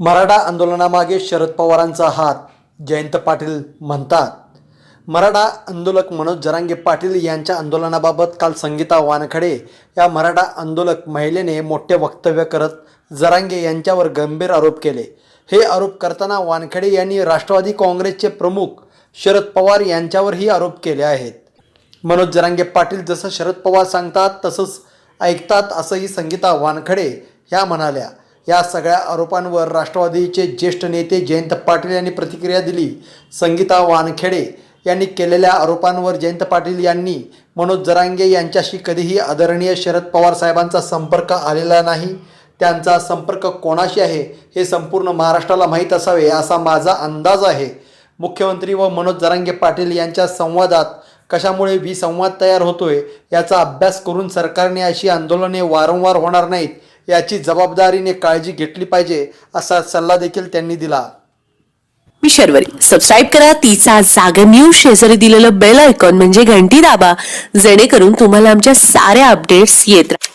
मराठा आंदोलनामागे शरद पवारांचा हात जयंत पाटील म्हणतात. मराठा आंदोलक मनोज जरांगे पाटील यांच्या आंदोलनाबाबत काल संगीता वानखडे या मराठा आंदोलक महिलेने मोठे वक्तव्य करत जरांगे यांच्यावर गंभीर आरोप केले. हे आरोप करताना वानखडे यांनी राष्ट्रवादी काँग्रेसचे प्रमुख शरद पवार यांच्यावरही आरोप केले आहेत. मनोज जरांगे पाटील जसं शरद पवार सांगतात तसंच ऐकतात असंही संगीता वानखडे ह्या म्हणाल्या. या सगळ्या आरोपांवर राष्ट्रवादीचे ज्येष्ठ नेते जयंत पाटील यांनी प्रतिक्रिया दिली. संगीता वानखेडे यांनी केलेल्या आरोपांवर जयंत पाटील यांनी मनोज जरांगे यांच्याशी कधीही आदरणीय शरद पवार साहेबांचा संपर्क आलेला नाही. त्यांचा संपर्क कोणाशी आहे हे संपूर्ण महाराष्ट्राला माहीत असावे असा माझा अंदाज आहे. मुख्यमंत्री व मनोज जरांगे पाटील यांच्या संवादात कशामुळे विसंवाद तयार होतोय याचा अभ्यास करून सरकारने अशी आंदोलने वारंवार होणार नाहीत याची जबाबदारीने काळजी घेतली पाहिजे असा सल्ला देखील त्यांनी दिला. मी शर्वरी. सबस्क्राईब करा. तिचा जागर न्यूज शेजारी दिलेलं बेल आयकॉन म्हणजे घंटी दाबा. जेणेकरून तुम्हाला आमच्या साऱ्या अपडेट्स येत राहतील